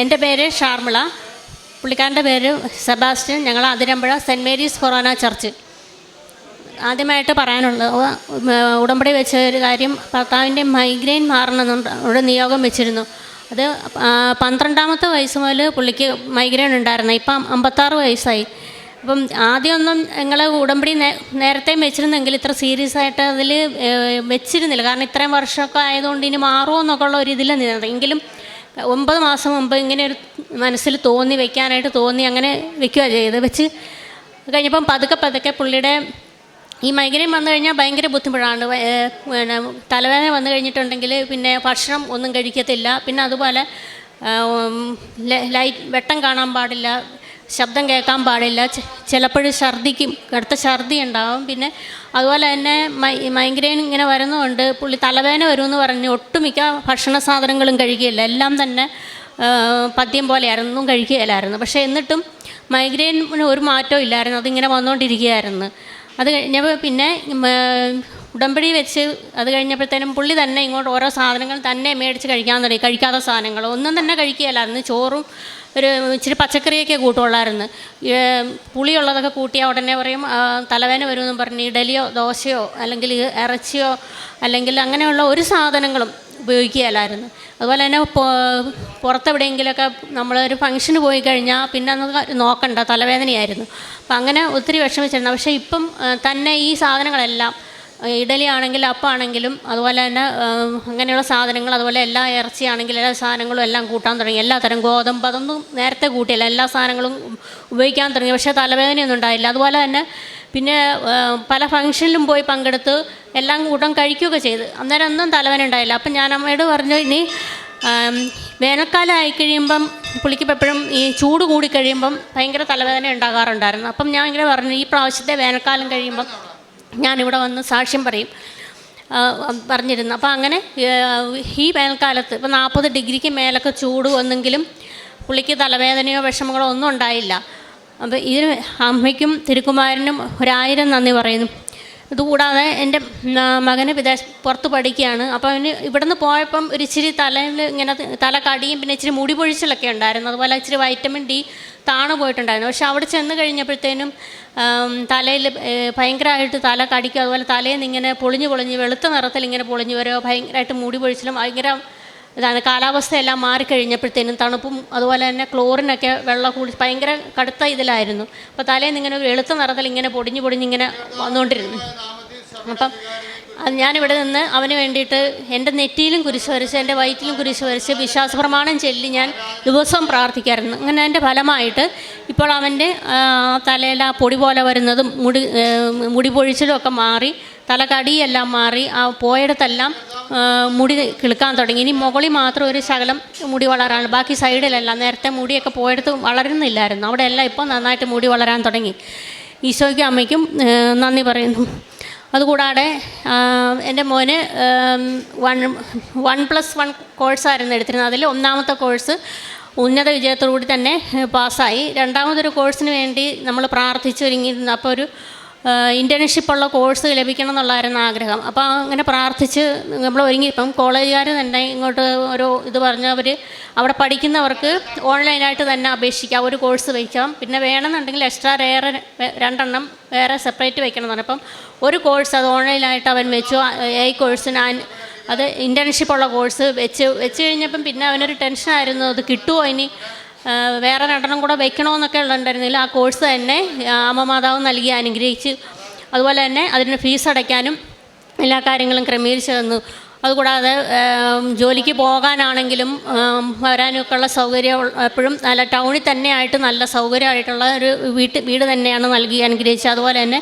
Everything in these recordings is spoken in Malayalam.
എന്റെ പേര് ഷാർമിള. പുള്ളിക്കാരന്റെ പേര് സെബാസ്റ്റ്യൻ. ഞങ്ങൾ അതിരമ്പുഴ സെന്റ് മേരീസ് ഫൊറോന ചർച്ച്. ആദ്യമായിട്ട് പറയാനുള്ളത് ഉടമ്പടി വെച്ച ഒരു കാര്യം ഭർത്താവിന്റെ മൈഗ്രെയിൻ മാറണമെന്നുണ്ട് ഒരു നിയോഗം വെച്ചിരുന്നു. അത് പന്ത്രണ്ടാമത്തെ വയസ്സ് മുതൽ പുള്ളിക്ക് മൈഗ്രെയിൻ ഉണ്ടായിരുന്നു. ഇപ്പം അമ്പത്താറ് വയസ്സായി. അപ്പം ആദ്യമൊന്നും ഞങ്ങൾ ഉടമ്പടി നേരത്തെയും വെച്ചിരുന്നെങ്കിൽ ഇത്ര സീരിയസ് ആയിട്ട് അതിൽ വെച്ചിരുന്നില്ല. കാരണം ഇത്രയും വർഷമൊക്കെ ആയതുകൊണ്ട് ഇനി മാറുമോ എന്നൊക്കെ ഉള്ള ഒരു ഇതിൽ നിന്നത് എങ്കിലും ഒമ്പത് മാസം മുമ്പ് ഇങ്ങനെ ഒരു മനസ്സിൽ തോന്നി വെക്കാനായിട്ട് തോന്നി അങ്ങനെ വെക്കുക ചെയ്ത് വെച്ച് കഴിഞ്ഞപ്പം പതുക്കെ പതുക്കെ പുള്ളിയുടെ ഈ മൈഗ്രൈൻ വന്നു കഴിഞ്ഞാൽ ഭയങ്കര ബുദ്ധിമുട്ടാണ്. പിന്നെ തലവേദന വന്നു കഴിഞ്ഞിട്ടുണ്ടെങ്കിൽ പിന്നെ ഭക്ഷണം ഒന്നും കഴിക്കത്തില്ല. പിന്നെ അതുപോലെ ലൈറ്റ് വെട്ടം കാണാൻ പാടില്ല. ശബ്ദം കേൾക്കാൻ പാടില്ല. ചിലപ്പോഴും ഛർദിക്കും. കടുത്ത ഛർദി ഉണ്ടാവും. പിന്നെ അതുപോലെ തന്നെ മൈഗ്രെയിൻ ഇങ്ങനെ വരുന്നതുകൊണ്ട് പുള്ളി തലവേദന വരുമെന്ന് പറഞ്ഞ്. ഒട്ടുമിക്ക ഭക്ഷണ സാധനങ്ങളും കഴിക്കുകയില്ല. എല്ലാം തന്നെ പദ്യം പോലെയായിരുന്നു കഴിക്കുകയില്ലായിരുന്നു. പക്ഷേ എന്നിട്ടും മൈഗ്രെയിന് ഒരു മാറ്റവും ഇല്ലായിരുന്നു. അതിങ്ങനെ വന്നുകൊണ്ടിരിക്കുകയായിരുന്നു. അത് കഴിഞ്ഞപ്പോൾ പിന്നെ ഉടമ്പടി വെച്ച് അത് കഴിഞ്ഞപ്പോഴത്തേനും പുള്ളി തന്നെ ഇങ്ങോട്ട് ഓരോ സാധനങ്ങൾ തന്നെ മേടിച്ച് കഴിക്കാൻ തുടങ്ങി. കഴിക്കാത്ത സാധനങ്ങൾ. ഒന്നും തന്നെ കഴിക്കുകയില്ലായിരുന്നു. ചോറും ഒരു ഇച്ചിരി പച്ചക്കറിയൊക്കെ കൂട്ടുള്ളായിരുന്നു പുളിയുള്ളതൊക്കെ കൂട്ടിയാൽ ഉടനെ പറയും തലവേന വരുമെന്നും പറഞ്ഞ് ഇഡലിയോ ദോശയോ അല്ലെങ്കിൽ ഇറച്ചിയോ അല്ലെങ്കിൽ അങ്ങനെയുള്ള ഒരു സാധനങ്ങളും ഉപയോഗിക്കുകയല്ലായിരുന്നു. അതുപോലെ തന്നെ പുറത്തെവിടെയെങ്കിലൊക്കെ പുറത്തെവിടെയെങ്കിലുമൊക്കെ നമ്മളൊരു ഫംഗ്ഷന് പോയി കഴിഞ്ഞാൽ പിന്നെ അന്ന് നോക്കണ്ട തലവേദനയായിരുന്നു. അപ്പം അങ്ങനെ ഒത്തിരി വിഷമിച്ചിരുന്നു. പക്ഷേ ഇപ്പം തന്നെ ഈ സാധനങ്ങളെല്ലാം ഇഡലി ആണെങ്കിൽ അപ്പാണെങ്കിലും അതുപോലെ തന്നെ അങ്ങനെയുള്ള സാധനങ്ങൾ അതുപോലെ എല്ലാ ഇറച്ചിയാണെങ്കിലും എല്ലാ സാധനങ്ങളും എല്ലാം കൂട്ടാൻ തുടങ്ങി. എല്ലാ തരം ഗോതമ്പ് അതൊന്നും നേരത്തെ കൂട്ടിയില്ല. എല്ലാ സാധനങ്ങളും ഉപയോഗിക്കാൻ തുടങ്ങി. പക്ഷേ തലവേദനയൊന്നും ഉണ്ടായില്ല. അതുപോലെ തന്നെ പിന്നെ പല ഫംഗ്ഷനിലും പോയി പങ്കെടുത്ത് എല്ലാം കൂട്ടം കഴിക്കുകയൊക്കെ ചെയ്ത്. അന്നേരം ഒന്നും തലവേദന ഉണ്ടായില്ല. അപ്പം ഞാൻ അമ്മയോട് പറഞ്ഞു ഇനി വേനൽക്കാലം ആയി കഴിയുമ്പം പുള്ളിക്ക് എപ്പോഴും ഈ ചൂട് കൂടി കഴിയുമ്പം ഭയങ്കര തലവേദന ഉണ്ടാകാറുണ്ടായിരുന്നു. അപ്പം ഞാൻ ഇങ്ങനെ പറഞ്ഞു ഈ പ്രാവശ്യത്തെ വേനൽക്കാലം കഴിയുമ്പം ഞാനിവിടെ വന്ന് സാക്ഷ്യം പറയും. പറഞ്ഞിരുന്നു. അപ്പോൾ അങ്ങനെ ഈ വേനൽക്കാലത്ത് ഇപ്പോൾ നാൽപ്പത് ഡിഗ്രിക്ക് മേലൊക്കെ ചൂട് വന്നെങ്കിലും പുള്ളിക്ക് തലവേദനയോ വിഷമങ്ങളോ ഒന്നും ഉണ്ടായില്ല. അപ്പോൾ ഇതിന് അമ്മയ്ക്കും തിരുക്കുമാരനും ഒരായിരം നന്ദി പറയുന്നു. ഇതുകൂടാതെ എന്റെ മകന് വിദേശ പുറത്ത് പഠിക്കുകയാണ്. അപ്പോൾ അവന് ഇവിടുന്ന് പോയപ്പം ഒരു ഇച്ചിരി തലയിൽ ഇങ്ങനെ തല കടിയും പിന്നെ ഇച്ചിരി മുടി പൊഴിച്ചിലൊക്കെ ഉണ്ടായിരുന്നു. അതുപോലെ ഇച്ചിരി വൈറ്റമിൻ ഡി താണു പോയിട്ടുണ്ടായിരുന്നു. പക്ഷെ അവിടെ ചെന്ന് കഴിഞ്ഞപ്പോഴത്തേനും തലയിൽ ഭയങ്കരമായിട്ട് തല കടിക്കുക അതുപോലെ തലയിൽ നിന്ന് ഇങ്ങനെ പൊളിഞ്ഞു പൊളിഞ്ഞ് വെളുത്ത നിറത്തിൽ ഇങ്ങനെ പൊളിഞ്ഞ് വരുമോ ഭയങ്കരമായിട്ട് മുടി പൊഴിച്ചിലും ഭയങ്കര ഇതാണ് കാലാവസ്ഥയെല്ലാം മാറിക്കഴിഞ്ഞപ്പോഴത്തേനും തണുപ്പും അതുപോലെ തന്നെ ക്ലോറിനൊക്കെ വെള്ളം കൂടി ഭയങ്കര കടുത്ത ഇതിലായിരുന്നു. അപ്പോൾ തലേന്ന് ഇങ്ങനെ ഒരു വെളുത്ത നിറത്തിൽ ഇങ്ങനെ പൊടിഞ്ഞ് പൊടിഞ്ഞ് ഇങ്ങനെ വന്നുകൊണ്ടിരുന്നു. അപ്പം അത് ഞാനിവിടെ നിന്ന് അവന് വേണ്ടിയിട്ട് എന്റെ നെറ്റിയിലും കുരിശ് വരച്ച് എന്റെ വയറ്റിലും കുരിശ് വരച്ച് വിശ്വാസ പ്രമാണം ചൊല്ലി ഞാൻ ദിവസവും പ്രാർത്ഥിക്കാറുണ്ട്. അങ്ങനെ അതിന്റെ ഫലമായിട്ട് ഇപ്പോൾ അവന്റെ തലയിൽ ആ പൊടി പോലെ വരുന്നതും മുടി മുടി പൊഴിച്ചിലും ഒക്കെ മാറി തലകടിയെല്ലാം മാറി ആ പോയിടത്തെല്ലാം മുടി കിളുക്കാൻ തുടങ്ങി. ഇനി മുകളിൽ മാത്രം ഒരു ശകലം മുടി വളരാണ് ബാക്കി സൈഡിലെല്ലാം നേരത്തെ മുടിയൊക്കെ പോയിടത്ത് വളരുന്നില്ലായിരുന്നു. അവിടെയെല്ലാം ഇപ്പോൾ നന്നായിട്ട് മുടി വളരാൻ തുടങ്ങി. ഈശോയ്ക്കും അമ്മയ്ക്കും നന്ദി പറയുന്നു. അതുകൂടാതെ എന്റെ മോന് വൺ വൺ പ്ലസ് വൺ കോഴ്സായിരുന്നു എടുത്തിരുന്നത്. അതിൽ ഒന്നാമത്തെ കോഴ്സ് ഉന്നത വിജയത്തോടുകൂടി തന്നെ പാസ്സായി. രണ്ടാമതൊരു കോഴ്സിന് വേണ്ടി നമ്മൾ പ്രാർത്ഥിച്ചൊരുങ്ങിയിരുന്നു അപ്പോൾ ഒരു ഇന്റേൺഷിപ്പുള്ള കോഴ്സ് ലഭിക്കണം എന്നുള്ളതായിരുന്നു ആഗ്രഹം. അപ്പോൾ അങ്ങനെ പ്രാർത്ഥിച്ച് നമ്മൾ ഒരുങ്ങി ഇപ്പം കോളേജുകാർ തന്നെ ഇങ്ങോട്ട് ഒരു ഇത് പറഞ്ഞവർ അവിടെ പഠിക്കുന്നവർക്ക് ഓൺലൈനായിട്ട് തന്നെ അപേക്ഷിക്കാം ഒരു കോഴ്സ് വയ്ക്കാം. പിന്നെ വേണമെന്നുണ്ടെങ്കിൽ എക്സ്ട്രാ വേറെ രണ്ടെണ്ണം വേറെ സെപ്പറേറ്റ് വെക്കണം എന്ന് പറഞ്ഞു അപ്പം ഒരു കോഴ്സ് അത് ഓൺലൈനായിട്ട് അവൻ വെച്ചു. എ കോഴ്സിന് അത് ഇന്റേൺഷിപ്പുള്ള കോഴ്സ് വെച്ച് വെച്ച് കഴിഞ്ഞപ്പം പിന്നെ അവനൊരു ടെൻഷനായിരുന്നു അത് കിട്ടുമോ ഇനി? വേറെ രണ്ടെണ്ണം കൂടെ വെക്കണമെന്നൊക്കെ ഉള്ളുണ്ടായിരുന്നില്ല ആ കോഴ്സ് തന്നെ അമ്മമാതാവ് അമ്മ മാതാവ് നൽകി അനുഗ്രഹിച്ച്. അതുപോലെ തന്നെ അതിന് ഫീസ് അടയ്ക്കാനും എല്ലാ കാര്യങ്ങളും ക്രമീകരിച്ച് തന്നു. അതുകൂടാതെ ജോലിക്ക് പോകാനാണെങ്കിലും ആം, വരാനൊക്കെയുള്ള സൗകര്യം എപ്പോഴും നല്ല ടൗണിൽ തന്നെയായിട്ട് നല്ല സൗകര്യമായിട്ടുള്ള ഒരു വീട്ട് വീട് തന്നെയാണ് നൽകി അനുഗ്രഹിച്ചത് അതുപോലെ തന്നെ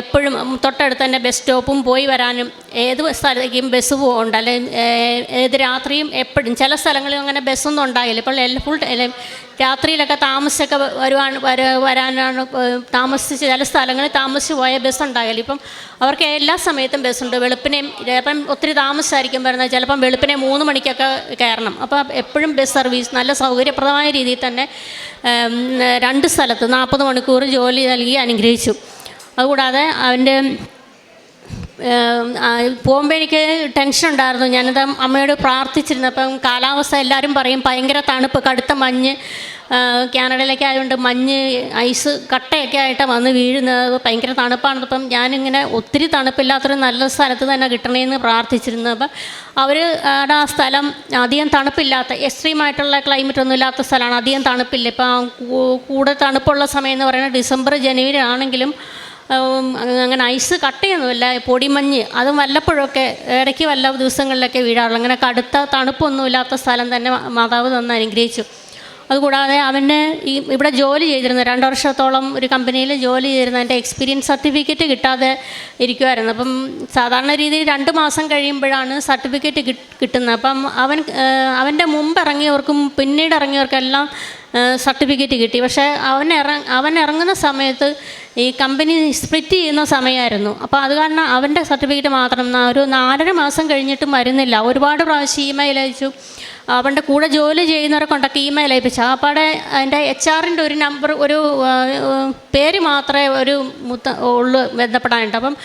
എപ്പോഴും തൊട്ടടുത്ത് തന്നെ ബസ് സ്റ്റോപ്പും പോയി വരാനും ഏത് സ്ഥലത്തേക്കും ബസ് പോകുന്നുണ്ട് അല്ലെങ്കിൽ ഏത് രാത്രിയും എപ്പോഴും ചില സ്ഥലങ്ങളിൽ അങ്ങനെ ബസ്സൊന്നും ഉണ്ടായില്ല ഇപ്പോൾ എല്ലാ ഫുൾ രാത്രിയിലൊക്കെ താമസിച്ചൊക്കെ വരുവാണ് വര വരാനാണ് താമസിച്ച് ചില സ്ഥലങ്ങളിൽ താമസിച്ച് പോയ ബസ് ഉണ്ടാകില്ല. ഇപ്പം അവർക്ക് എല്ലാ സമയത്തും ബസ്സുണ്ട്. വെളുപ്പിനെയും ചിലപ്പം ഒത്തിരി താമസിച്ചായിരിക്കും വരുന്നത്. ചിലപ്പം വെളുപ്പിനെ മൂന്ന് മണിക്കൊക്കെ കയറണം. അപ്പോൾ എപ്പോഴും ബസ് സർവീസ് നല്ല സൗകര്യപ്രദമായ രീതിയിൽ തന്നെ രണ്ട് സ്ഥലത്ത് നാൽപ്പത് മണിക്കൂർ ജോലി നൽകി അനുഗ്രഹിച്ചു. അതുകൂടാതെ അവന്റെ പോകുമ്പോൾ എനിക്ക് ടെൻഷൻ ഉണ്ടായിരുന്നു. ഞാനത് അമ്മയോട് പ്രാർത്ഥിച്ചിരുന്നു. അപ്പം കാലാവസ്ഥ എല്ലാവരും പറയും ഭയങ്കര തണുപ്പ് കടുത്ത മഞ്ഞ്. കാനഡയിലൊക്കെ ആയതുകൊണ്ട് മഞ്ഞ് ഐസ് കട്ടയൊക്കെ ആയിട്ട് വന്ന് വീഴുന്നത് ഭയങ്കര തണുപ്പാണ്. അപ്പം ഞാനിങ്ങനെ ഒത്തിരി തണുപ്പില്ലാത്തൊരു നല്ല സ്ഥലത്ത് തന്നെ കിട്ടണേന്ന് പ്രാർത്ഥിച്ചിരുന്നു. അപ്പം അവർ ആ സ്ഥലം അധികം തണുപ്പില്ലാത്ത എക്സ്ട്രീമായിട്ടുള്ള ക്ലൈമറ്റ് ഒന്നും ഇല്ലാത്ത സ്ഥലമാണ്. അധികം തണുപ്പില്ല. ഇപ്പം കൂടെ തണുപ്പുള്ള സമയം എന്ന് പറയുന്നത് ഡിസംബർ ജനുവരി ആണെങ്കിലും അങ്ങനെ ഐസ് കട്ടയൊന്നുമില്ല പൊടിമഞ്ഞ് അതും വല്ലപ്പോഴൊക്കെ ഇടയ്ക്ക് വല്ല ദിവസങ്ങളിലൊക്കെ വീഴാറുള്ളൂ. അങ്ങനെ കടുത്ത തണുപ്പൊന്നുമില്ലാത്ത സ്ഥലം തന്നെ മാതാവ് തന്ന് അനുഗ്രഹിച്ചു. അതുകൂടാതെ അവന് ഈ ഇവിടെ ജോലി ചെയ്തിരുന്നു. രണ്ട് വർഷത്തോളം ഒരു കമ്പനിയിൽ ജോലി ചെയ്തിരുന്നു. എന്റെ എക്സ്പീരിയൻസ് സർട്ടിഫിക്കറ്റ് കിട്ടാതെ ഇരിക്കുമായിരുന്നു അപ്പം സാധാരണ രീതിയിൽ രണ്ട് മാസം കഴിയുമ്പോഴാണ് സർട്ടിഫിക്കറ്റ് കിട്ടുന്നത്. അപ്പം അവൻ അവന്റെ മുമ്പ് ഇറങ്ങിയവർക്കും പിന്നീട് ഇറങ്ങിയവർക്കെല്ലാം സർട്ടിഫിക്കറ്റ് കിട്ടി. പക്ഷേ അവൻ ഇറങ്ങ അവൻ ഇറങ്ങുന്ന സമയത്ത് ഈ കമ്പനി സ്പ്ലിറ്റ് ചെയ്യുന്ന സമയമായിരുന്നു. അപ്പോൾ അത് കാരണം അവന്റെ സർട്ടിഫിക്കറ്റ് മാത്രം ഒരു നാലര മാസം കഴിഞ്ഞിട്ടും വരുന്നില്ല ഒരുപാട് പ്രാവശ്യം ഇമെയിൽ അയച്ചു. അവന്റെ കൂടെ ജോലി ചെയ്യുന്നവരെ കൊണ്ടൊക്കെ ഇമെയിൽ അയപ്പിച്ചു. അപ്പാടെ അതിന്റെ എച്ച് ആറിന്റെ ഒരു നമ്പർ ഒരു പേര് മാത്രമേ ഒരു മുത്ത ഉള്ളു ബന്ധപ്പെടാനുണ്ട് അപ്പം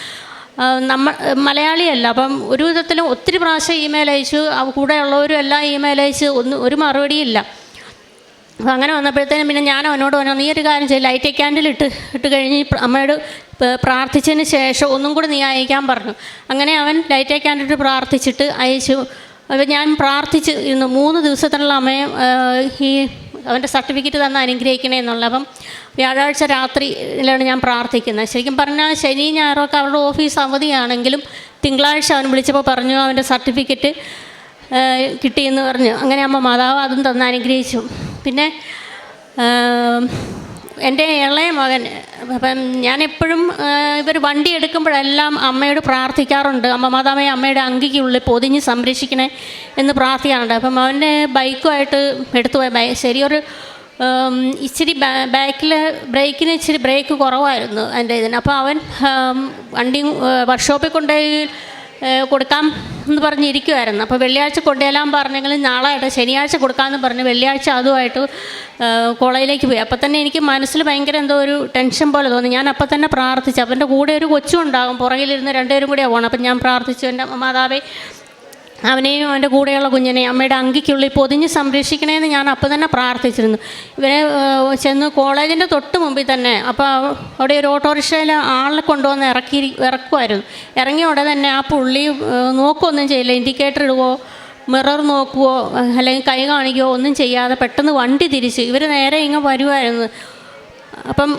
നമ്മൾ നമ്മ മലയാളിയല്ല അപ്പം ഒരു വിധത്തിലും ഒത്തിരി പ്രാവശ്യം ഇമെയിൽ അയച്ചു. കൂടെ കൂടെയുള്ളവരും എല്ലാം ഇമെയിൽ അയച്ച്. ഒന്നും ഒരു മറുപടിയില്ല അങ്ങനെ വന്നപ്പോഴത്തേനും പിന്നെ ഞാൻ അവനോട് പറഞ്ഞു നീ ഒരു കാര്യം ചെയ്യും ലൈറ്റ് ക്യാൻഡിൽ ഇട്ട് ഇട്ട് കഴിഞ്ഞ് അമ്മയോട് പ്രാർത്ഥിച്ചതിന് ശേഷം ഒന്നും കൂടി നീ അയക്കാൻ പറഞ്ഞു. അങ്ങനെ അവൻ ലൈറ്റ് ക്യാൻഡിൽ ഇട്ട് പ്രാർത്ഥിച്ചിട്ട് അയച്ചു. അപ്പം ഞാൻ പ്രാർത്ഥിച്ച് ഇരുന്നു മൂന്ന് ദിവസത്തിനുള്ള അമ്മയെ ഈ അവന്റെ സർട്ടിഫിക്കറ്റ് തന്ന് അനുഗ്രഹിക്കണേ എന്നുള്ള. അപ്പം വ്യാഴാഴ്ച രാത്രിയിലാണ് ഞാൻ പ്രാർത്ഥിക്കുന്നത്. ശരിക്കും പറഞ്ഞാൽ ശനി ഞായറൊക്കെ അവരുടെ ഓഫീസ് അവധിയാണെങ്കിലും തിങ്കളാഴ്ച അവൻ വിളിച്ചപ്പോൾ പറഞ്ഞു അവന്റെ സർട്ടിഫിക്കറ്റ് കിട്ടിയെന്ന് പറഞ്ഞു. അങ്ങനെ അമ്മ മാതാവ് അതും തന്ന് അനുഗ്രഹിച്ചു. പിന്നെ എന്റെ ഇളയ മകൻ അപ്പം ഞാനെപ്പോഴും ഇവർ വണ്ടി എടുക്കുമ്പോഴെല്ലാം അമ്മയോട് പ്രാർത്ഥിക്കാറുണ്ട്. അമ്മ മാതാമയെ അമ്മയുടെ അങ്കിക്കുള്ളിൽ പൊതിഞ്ഞ് സംരക്ഷിക്കണേ എന്ന് പ്രാർത്ഥിക്കാറുണ്ട്. അപ്പം അവന്റെ ബൈക്കുമായിട്ട് എടുത്തു പോയ ബൈ ശരിയൊരു ഇച്ചിരി ബാക്കിൽ ബ്രേക്കിന് ഇച്ചിരി ബ്രേക്ക് കുറവായിരുന്നു എന്റെ ഇതിന്. അപ്പോൾ അവൻ വണ്ടി വർക്ക്ഷോപ്പിൽ കൊണ്ടുപോയി കൊടുക്കാം എന്ന് പറഞ്ഞിരിക്കുമായിരുന്നു അപ്പോൾ വെള്ളിയാഴ്ച കൊണ്ടുചെല്ലാൻ പറഞ്ഞെങ്കിലും നാളായിട്ട് ശനിയാഴ്ച കൊടുക്കാമെന്ന് പറഞ്ഞ് വെള്ളിയാഴ്ച അതുമായിട്ട് കോളേജിലേക്ക് പോയി. അപ്പം തന്നെ എനിക്ക് മനസ്സിൽ ഭയങ്കര എന്തോ ഒരു ടെൻഷൻ പോലെ തോന്നി. ഞാൻ അപ്പം തന്നെ പ്രാർത്ഥിച്ചു. അപ്പം എന്റെ കൂടെ ഒരു കൊച്ചും ഉണ്ടാകും പുറകിലിരുന്ന് രണ്ടുപേരും കൂടിയാണ് പോകണം അപ്പം ഞാൻ പ്രാർത്ഥിച്ചു എന്റെ മാതാവേ അവനെയും അവന്റെ കൂടെയുള്ള കുഞ്ഞിനെയും അമ്മയുടെ അങ്കിക്കുള്ളിൽ പൊതിഞ്ഞ് സംരക്ഷിക്കണമെന്ന് ഞാൻ അപ്പോൾ തന്നെ പ്രാർത്ഥിച്ചിരുന്നു. ഇവരെ ചെന്ന് കോളേജിന്റെ തൊട്ട് മുമ്പിൽ തന്നെ അപ്പോൾ അവിടെ ഒരു ഓട്ടോറിക്ഷയിൽ ആളെ കൊണ്ടുവന്ന് ഇറക്കി ഇറക്കുമായിരുന്നു ഇറങ്ങിയ ഉടനെ തന്നെ ആ പുള്ളി നോക്കുകയൊന്നും ചെയ്യില്ല. ഇൻഡിക്കേറ്റർ ഇടുവോ മിറർ നോക്കുവോ അല്ലെങ്കിൽ കൈ കാണിക്കുകയോ ഒന്നും ചെയ്യാതെ പെട്ടെന്ന് വണ്ടി തിരിച്ച് ഇവർ നേരെ ഇങ്ങ് വരുമായിരുന്നു അപ്പം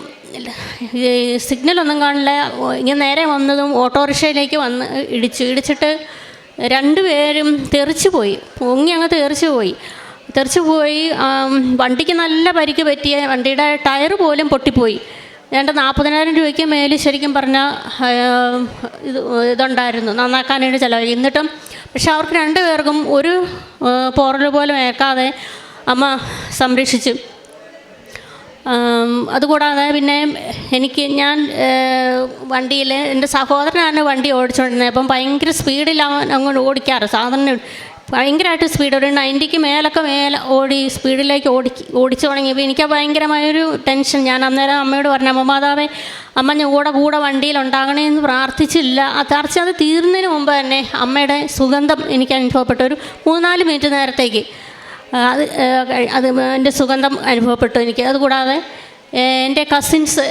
സിഗ്നലൊന്നും കാണില്ല. ഇങ്ങനെ നേരെ വന്നതും ഓട്ടോറിക്ഷയിലേക്ക് വന്ന് ഇടിച്ചു. ഇടിച്ചിട്ട് രണ്ടുപേരും തെറിച്ചു പോയി. പൊങ്ങി അങ്ങ് തെറിച്ചു പോയി. തെറിച്ചു പോയി വണ്ടിക്ക് നല്ല പരിക്ക് പറ്റിയ വണ്ടിയുടെ ടയർ പോലും പൊട്ടിപ്പോയി. രണ്ട് നാൽപ്പതിനായിരം രൂപയ്ക്ക് മേലിൽ ശരിക്കും പറഞ്ഞാൽ ഇത് ഇതുണ്ടായിരുന്നു. നന്നാക്കാനായിട്ട് ചിലവായി. എന്നിട്ടും പക്ഷെ അവർക്ക് രണ്ടുപേർക്കും ഒരു പോറൽ പോലും ഏൽക്കാതെ അമ്മ സംരക്ഷിച്ചു. അതുകൂടാതെ പിന്നെ എനിക്ക് ഞാൻ വണ്ടിയിൽ എന്റെ സഹോദരനാണ് വണ്ടി ഓടിച്ചുകൊണ്ടിരുന്നത് അപ്പം ഭയങ്കര അവൻ അങ്ങോട്ട് ഓടിക്കാറ്. സാധാരണ ഭയങ്കരമായിട്ട് സ്പീഡ് ഒരു നയന്റിക്ക് മേലൊക്കെ മേലെ ഓടി സ്പീഡിലേക്ക് ഓടി ഓടിച്ചു തുടങ്ങിയപ്പോൾ എനിക്ക് ഭയങ്കരമായൊരു ടെൻഷൻ. ഞാൻ അന്നേരം അമ്മയോട് പറഞ്ഞു അമ്മ മാതാവേ അമ്മ ഞാൻ കൂടെ വണ്ടിയിൽ ഉണ്ടാകണേ എന്ന് പ്രാർത്ഥിച്ചില്ല. ആ തറച്ച് അത് തീർന്നതിന് മുമ്പ് തന്നെ അമ്മയുടെ സുഗന്ധം എനിക്ക് അനുഭവപ്പെട്ട. ഒരു മൂന്നാൽ മിനിറ്റ് നേരത്തേക്ക് അത് അത് എന്റെ സുഗന്ധം അനുഭവപ്പെട്ടു എനിക്ക്. അതുകൂടാതെ എന്റെ കസിൻസ്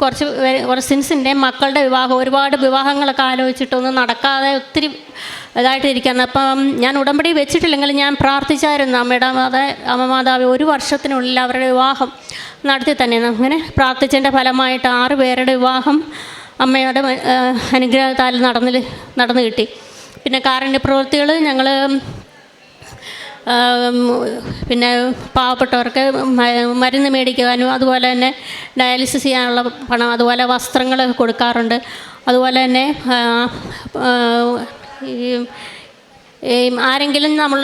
കുറച്ച് കസിൻസിന്റെ മക്കളുടെ വിവാഹം ഒരുപാട് വിവാഹങ്ങളൊക്കെ ആലോചിച്ചിട്ടൊന്നും നടക്കാതെ ഒത്തിരി ഇതായിട്ട് ഇരിക്കുന്നത് അപ്പം ഞാൻ ഉടമ്പടി വെച്ചിട്ടില്ലെങ്കിലും ഞാൻ പ്രാർത്ഥിച്ചായിരുന്നു അമ്മയുടെ മാതാ അമ്മ മാതാവ് ഒരു വർഷത്തിനുള്ളിൽ അവരുടെ വിവാഹം നടത്തി തന്നെ അങ്ങനെ പ്രാർത്ഥിച്ചതിന്റെ ഫലമായിട്ട് ആറ് പേരുടെ വിവാഹം അമ്മയുടെ അനുഗ്രഹത്താൽ നടന്നിൽ നടന്നു കിട്ടി. പിന്നെ കാറിന്റെ പ്രവൃത്തികൾ ഞങ്ങൾ പിന്നെ പാവപ്പെട്ടവർക്ക് മരുന്ന് മേടിക്കുവാനും അതുപോലെ തന്നെ ഡയാലിസിസ് ചെയ്യാനുള്ള പണം അതുപോലെ വസ്ത്രങ്ങൾ കൊടുക്കാറുണ്ട്. അതുപോലെ തന്നെ ഈ ആരെങ്കിലും നമ്മൾ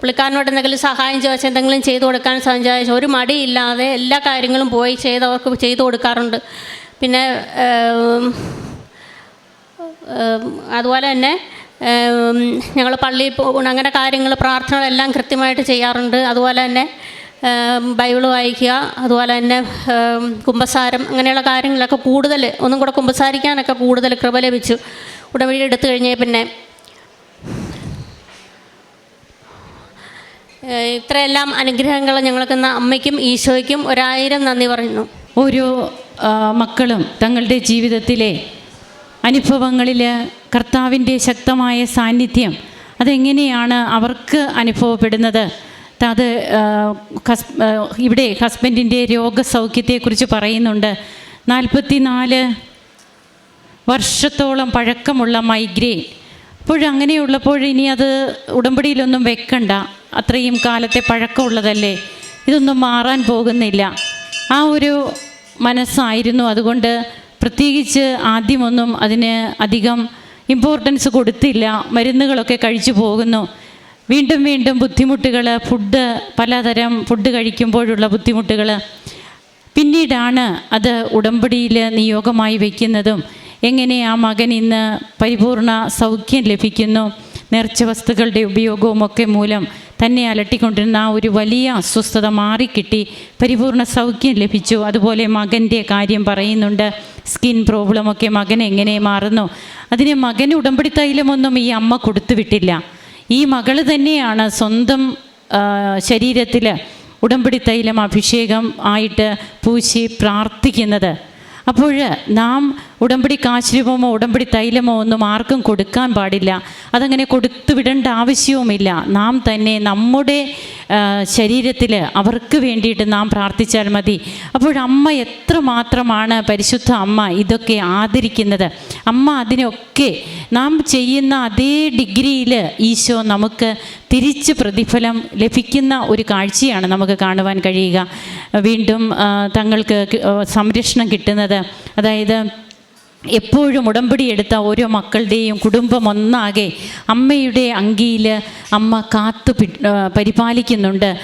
പുള്ളിക്കാരനോട് എന്തെങ്കിലും സഹായം ചോദിച്ചാൽ എന്തെങ്കിലും ചെയ്തു കൊടുക്കാൻ സഞ്ചാരിച്ച ഒരു മടിയില്ലാതെ എല്ലാ കാര്യങ്ങളും പോയി ചെയ്തവർക്ക് ചെയ്തു കൊടുക്കാറുണ്ട്. പിന്നെ അതുപോലെ തന്നെ ഞങ്ങൾ പള്ളിയിൽ പോകുന്ന അങ്ങനെ കാര്യങ്ങൾ പ്രാർത്ഥനകളെല്ലാം കൃത്യമായിട്ട് ചെയ്യാറുണ്ട്. അതുപോലെ തന്നെ ബൈബിൾ വായിക്കുക അതുപോലെ തന്നെ കുമ്പസാരം അങ്ങനെയുള്ള കാര്യങ്ങളൊക്കെ കൂടുതൽ ഒന്നും കൂടെ കുമ്പസാരിക്കാനൊക്കെ കൂടുതൽ കൃപ ലഭിച്ചു. ഉടമ്പടി എടുത്തു കഴിഞ്ഞേ പിന്നെ. ഇത്രയെല്ലാം അനുഗ്രഹങ്ങൾ ഞങ്ങൾക്ക് അമ്മയ്ക്കും ഈശോയ്ക്കും ഒരായിരം നന്ദി പറയുന്നു. ഓരോ മക്കളും തങ്ങളുടെ ജീവിതത്തിലെ അനുഭവങ്ങളിൽ കർത്താവിന്റെ ശക്തമായ സാന്നിധ്യം അതെങ്ങനെയാണ് അവർക്ക് അനുഭവപ്പെടുന്നത്? അത് ഹസ് ഇവിടെ ഹസ്ബൻഡിന്റെ രോഗസൗഖ്യത്തെക്കുറിച്ച് പറയുന്നുണ്ട്. നാൽപ്പത്തി നാല് വർഷത്തോളം പഴക്കമുള്ള മൈഗ്രെയിൻ. അപ്പോഴങ്ങനെയുള്ളപ്പോൾ ഇനി അത് ഉടമ്പടിയിലൊന്നും വെക്കണ്ട. അത്രയും കാലത്തെ പഴക്കമുള്ളതല്ലേ? ഇതൊന്നും മാറാൻ പോകുന്നില്ല. ആ ഒരു മനസ്സായിരുന്നു. അതുകൊണ്ട് പ്രത്യേകിച്ച് ആദ്യമൊന്നും അതിന് അധികം ഇമ്പോർട്ടൻസ് കൊടുത്തില്ല. മരുന്നുകളൊക്കെ കഴിച്ചു പോകുന്നു. വീണ്ടും വീണ്ടും ബുദ്ധിമുട്ടുകൾ ഫുഡ് പലതരം ഫുഡ് കഴിക്കുമ്പോഴുള്ള ബുദ്ധിമുട്ടുകൾ പിന്നീടാണ് അത് ഉടമ്പടിയിൽ നിയോഗമായി വയ്ക്കുന്നതും എങ്ങനെ ആ മകൻ ഇന്ന് പരിപൂർണ സൗഖ്യം ലഭിക്കുന്നു. നേർച്ച വസ്തുക്കളുടെ ഉപയോഗവും ഒക്കെ മൂലം തന്നെ അലട്ടിക്കൊണ്ടിരുന്ന ആ ഒരു വലിയ അസ്വസ്ഥത മാറിക്കിട്ടി. പരിപൂർണ സൗഖ്യം ലഭിച്ചു. അതുപോലെ മകന്റെ കാര്യം പറയുന്നുണ്ട്. സ്കിൻ പ്രോബ്ലമൊക്കെ മകൻ എങ്ങനെ മാറുന്നു? അതിന് മകന് ഉടമ്പടി തൈലമൊന്നും ഈ അമ്മ കൊടുത്തുവിട്ടില്ല. ഈ മകൾ തന്നെയാണ് സ്വന്തം ശരീരത്തിൽ ഉടമ്പടി തൈലം അഭിഷേകം ആയിട്ട് പൂശി പ്രാർത്ഥിക്കുന്നത്. അപ്പോൾ നാം ഉടമ്പടി കാശ്രൂപമോ ഉടമ്പടി തൈലമോ ഒന്നും ആർക്കും കൊടുക്കാൻ പാടില്ല. അതങ്ങനെ കൊടുത്തു വിടേണ്ട ആവശ്യവുമില്ല. നാം തന്നെ നമ്മുടെ ശരീരത്തിൽ അവർക്ക് വേണ്ടിയിട്ട് നാം പ്രാർത്ഥിച്ചാൽ മതി. അപ്പോഴമ്മ എത്രമാത്രമാണ് പരിശുദ്ധ അമ്മ ഇതൊക്കെ ആദരിക്കുന്നത്? അമ്മ അതിനൊക്കെ നാം ചെയ്യുന്ന അതേ ഡിഗ്രിയിൽ ഈശോ നമുക്ക് തിരിച്ച് പ്രതിഫലം ലഭിക്കുന്ന ഒരു കാഴ്ചയാണ് നമുക്ക് കാണുവാൻ കഴിയുക. വീണ്ടും തങ്ങൾക്ക് സംരക്ഷണം കിട്ടുന്നത്. അതായത് എപ്പോഴും ഉടമ്പടി എടുത്ത ഓരോ മക്കളുടെയും കുടുംബം ഒന്നാകെ അമ്മയുടെ അങ്കിയിൽ അമ്മ കാത്തു പരിപാലിക്കുന്നുണ്ട്.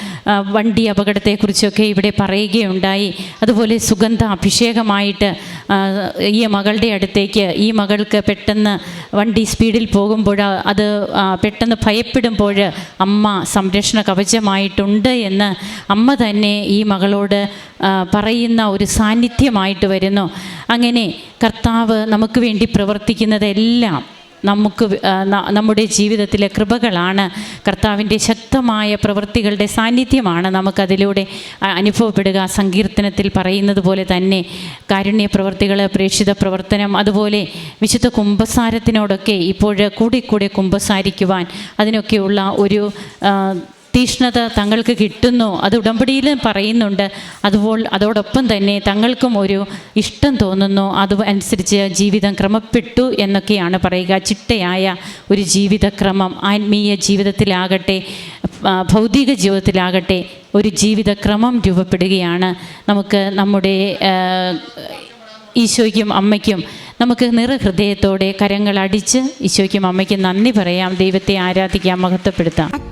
വണ്ടി അപകടത്തെക്കുറിച്ചൊക്കെ ഇവിടെ പറയുകയുണ്ടായി. അതുപോലെ സുഗന്ധ അഭിഷേകമായിട്ട് ഈ മകളുടെ അടുത്തേക്ക് ഈ മകൾക്ക് പെട്ടെന്ന് വണ്ടി സ്പീഡിൽ പോകുമ്പോൾ അത് പെട്ടെന്ന് ഭയപ്പെടുമ്പോൾ അമ്മ സംരക്ഷണ കവചമായിട്ടുണ്ട് എന്ന് അമ്മ തന്നെ ഈ മകളോട് പറയുന്ന ഒരു സാന്നിധ്യമായിട്ട് വരുന്നു. അങ്ങനെ കർത്താവ് നമുക്ക് വേണ്ടി പ്രവർത്തിക്കുന്നതെല്ലാം നമുക്ക് നമ്മുടെ ജീവിതത്തിലെ കൃപകളാണ്. കർത്താവിന്റെ ശക്തമായ പ്രവൃത്തികളുടെ സാന്നിധ്യമാണ് നമുക്കതിലൂടെ അനുഭവപ്പെടുക. സങ്കീർത്തനത്തിൽ പറയുന്നത് പോലെ തന്നെ കാരുണ്യ പ്രവർത്തികൾ പ്രേക്ഷിത പ്രവർത്തനം അതുപോലെ വിശുദ്ധ കുംഭസാരത്തിനോടൊക്കെ ഇപ്പോൾ കൂടി കൂടെ കുംഭസാരിക്കുവാൻ അതിനൊക്കെയുള്ള ഒരു തീഷ്ണത തങ്ങൾക്ക് കിട്ടുന്നു. അത് ഉടമ്പടിയിൽ പറയുന്നുണ്ട്. അതുപോലെ അതോടൊപ്പം തന്നെ തങ്ങൾക്കും ഒരു ഇഷ്ടം തോന്നുന്നു. അത് അനുസരിച്ച് ജീവിതം ക്രമപ്പെട്ടു എന്നൊക്കെയാണ് പറയുക. ചിട്ടയായ ഒരു ജീവിതക്രമം. ആത്മീയ ജീവിതത്തിലാകട്ടെ ഭൗതിക ജീവിതത്തിലാകട്ടെ ഒരു ജീവിതക്രമം രൂപപ്പെടുകയാണ്. നമുക്ക് നമ്മുടെ ഈശോയ്ക്കും അമ്മയ്ക്കും നമുക്ക് നിറഹൃദയത്തോടെ കരങ്ങൾ അടിച്ച് ഈശോയ്ക്കും അമ്മയ്ക്കും നന്ദി പറയാം. ദൈവത്തെ ആരാധിക്കാം മഹത്വപ്പെടുത്താം.